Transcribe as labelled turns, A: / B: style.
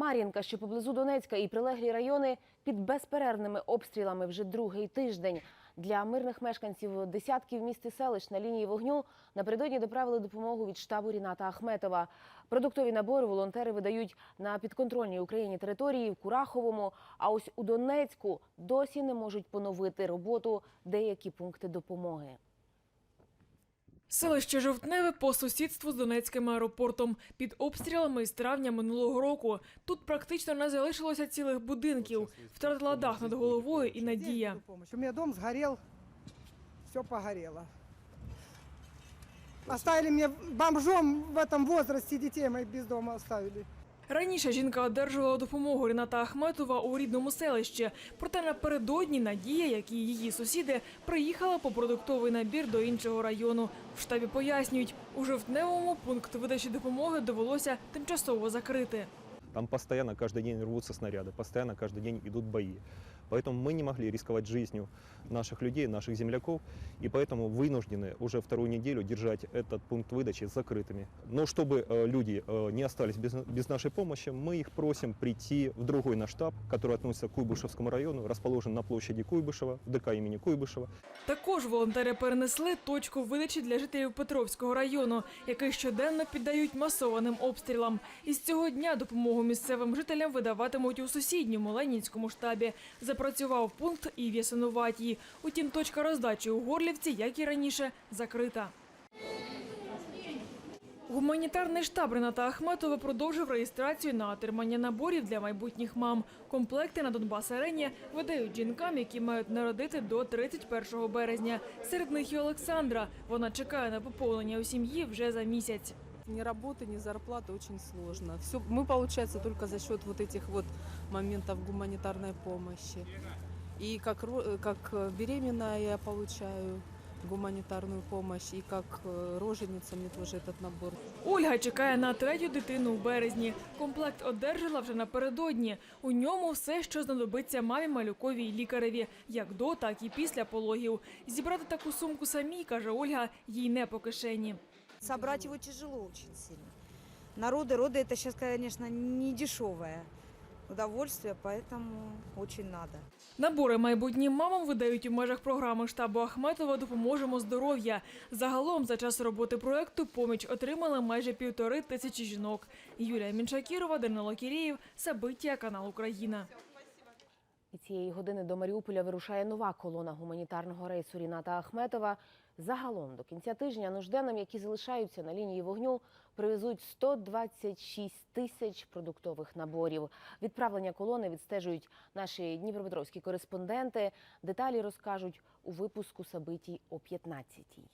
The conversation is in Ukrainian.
A: Мар'їнка, що поблизу Донецька і прилеглі райони під безперервними обстрілами вже другий тиждень. Для мирних мешканців десятків міст і селищ на лінії вогню напередодні доправили допомогу від штабу Ріната Ахметова. Продуктові набори волонтери видають на підконтрольній Україні території в Кураховому. А ось у Донецьку досі не можуть поновити роботу деякі пункти допомоги.
B: Селище Жовтневе по сусідству з Донецьким аеропортом. Під обстрілами з травня минулого року. Тут практично не залишилося цілих будинків. Втратила дах над головою і надія.
C: У мене дом згорів, все погорело. Оставили мне бомжом в этом віці дітей моїх без дому оставили.
B: Раніше жінка одержувала допомогу Ріната Ахметова у рідному селищі. Проте напередодні Надія, як і її сусіди, приїхала по продуктовий набір до іншого району. В штабі пояснюють, у жовтневому пункт видачі допомоги довелося тимчасово закрити.
D: Там постоянно каждый день рвутся снаряды, постоянно каждый день идут бои. Поэтому мы не могли рисковать жизнью наших людей, наших земляков, и поэтому вынуждены уже вторую неделю держать этот пункт выдачи закрытыми. Но чтобы э, люди э, не остались без, без нашей помощи, мы их просим прийти в другой наш штаб, который относится к Куйбышевскому району, расположен на площади Куйбышева, в ДК имени Куйбышева.
B: Також волонтери перенесли точку видачі для жителів Петровського району, який щоденно піддають масованим обстрілам. Із цього дня допомогу місцевим жителям видаватимуть у сусідньому Ленінському штабі. Запрацював пункт і в Ясинуватії. Утім, точка роздачі у Горлівці, як і раніше, закрита. Гуманітарний штаб Рената Ахметова продовжив реєстрацію на отримання наборів для майбутніх мам. Комплекти на Донбас Арені видають жінкам, які мають народити до 31 березня. Серед них і Олександра. Вона чекає на поповнення у сім'ї вже за місяць
E: Ни работы, ни зарплаты очень сложно. Все, мы, получается, только за счет вот этих вот моментов гуманитарной помощи. И как, ро- э, как э, беременная я получаю гуманитарную помощь, и как э, роженица мне тоже этот набор.
B: Ольга чекає на третю дитину в березні. Комплект одержала вже напередодні. У ньому все, що знадобиться мамі малюковій і лікареві, як до, так і після пологів. Зібрати таку сумку самій, каже Ольга, їй не по кишені.
F: Собрать его тяжело очень сильно. Народы, роды это сейчас, конечно, не дешевое удовольствие, поэтому очень надо.
B: Набори майбутнім мамам видають у межах програми штабу Ахметова Допоможемо здоров'я. Загалом за час роботи проекту поміч отримали майже півтори тисячі жінок. Юлія Міншакірова, Данило Кірєєв, Сабиття, канал Україна.
A: І цієї години до Маріуполя вирушає нова колона гуманітарного рейсу Ріната Ахметова. Загалом до кінця тижня нужденним, які залишаються на лінії вогню, привезуть 126 тисяч продуктових наборів. Відправлення колони відстежують наші дніпропетровські кореспонденти. Деталі розкажуть у випуску Сабитій о 15-й.